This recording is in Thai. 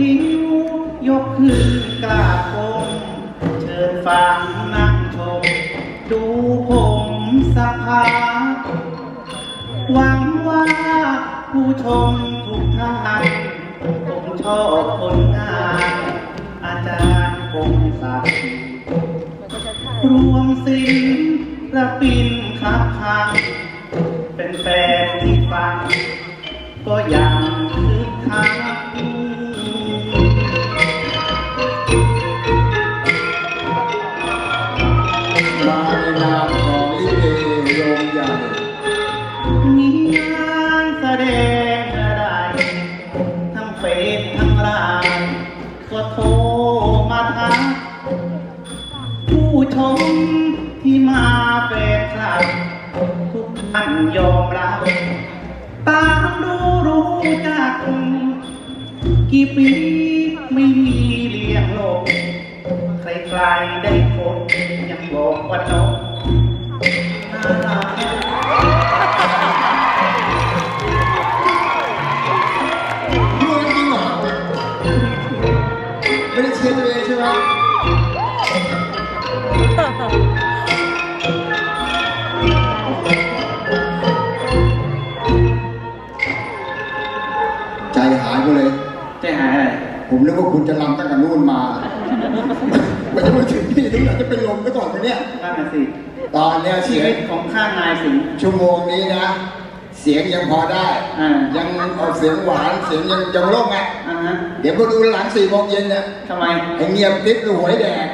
นิ้วยกขึ้นกราบผมเชิญฟังนั่งชม ดูผมสภาหวังว่าผู้ชมทุกท่านผมชอบผลงาน อาจารย์คงศักดิ์รวมศิลปินครับทางเป็นแฟนที่ฟัง ก็อยาก มาในนามของลิเกโรงใหญ่มีงานแสดงอะไรทั้งเฟซทั้งไลน์ก็โทรมาทักผู้ชมที่มาเป็นคลับทุกท่านยอมรับตามดูรู้จัก กี่ปีไม่มีเลี้ยงโลก ใครๆได้คนยังบอกว่าน้องน่ารักรู้จริงเหรอไม่ได้เชียร์ตัวเองใช่ไหมใจหายไปเลย ใจหายอะไรผมนึกว่าคุณจะรำตั้งแต่นู่นมา เนี่ย นั่นน่ะสิตอนเนี้ยชีเสียวิงตของข้านายสิงห์ ชั่วโมงนี้นะ เสียงยังพอได้ อ่ายังเอาเสียงหวานเสียงยังยังโล่งอะอ่าฮะเดี๋ยวพอดูหลังสี่โมงเย็นเนี่ยทำไม ไอ้เงียบติ๊บดูหวยแดก